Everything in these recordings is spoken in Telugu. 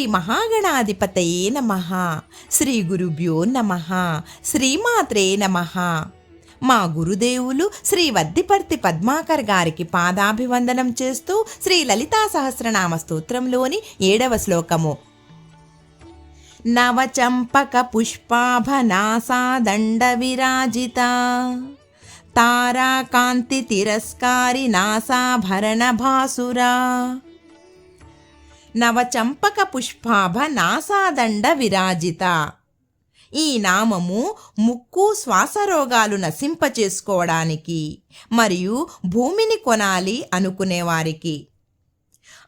శ్రీ మహాగణాధిపతయే నమ. శ్రీ గురుభ్యో నమ. శ్రీమాత్రే నమ. మా గురుదేవులు శ్రీ వద్దిపర్తి పద్మాకర్ గారికి పాదాభివందనం చేస్తూ శ్రీ లలితా సహస్రనామ స్తోత్రంలోని ఏడవ శ్లోకము. నవచంపక పుష్పాభనాసాదండ విరాజిత తారాకాంతి తిరస్కారి నాసాభరణ భాసురా నవచంపక పుష్పాభ నాసాదండ విరాజిత. ఈ నామము ముక్కు శ్వాసరోగాలు నశింపచేసుకోవడానికి మరియు భూమిని కొనాలి అనుకునేవారికి.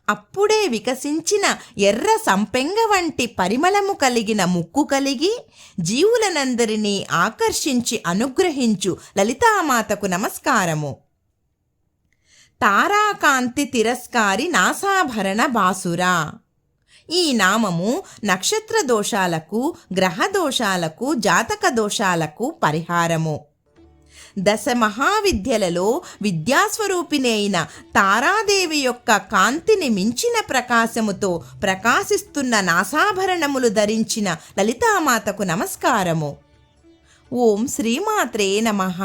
అప్పుడే వికసించిన ఎర్ర సంపెంగ వంటి పరిమళము కలిగిన ముక్కు కలిగి జీవులనందరినీ ఆకర్షించి అనుగ్రహించు లలితామాతకు నమస్కారము. తారాకాంతి తిరస్కారి నాసాభరణ బాసురా. ఈ నామము నక్షత్ర దోషాలకు గ్రహ దోషాలకు జాతక దోషాలకు పరిహారము. దశ మహావిద్యలలో విద్యాస్వరూపిణి అయిన తారాదేవి యొక్క కాంతిని మించిన ప్రకాశముతో ప్రకాశిస్తున్న నాసాభరణములు ధరించిన లలితామాతకు నమస్కారము. ఓం శ్రీమాత్రే నమః.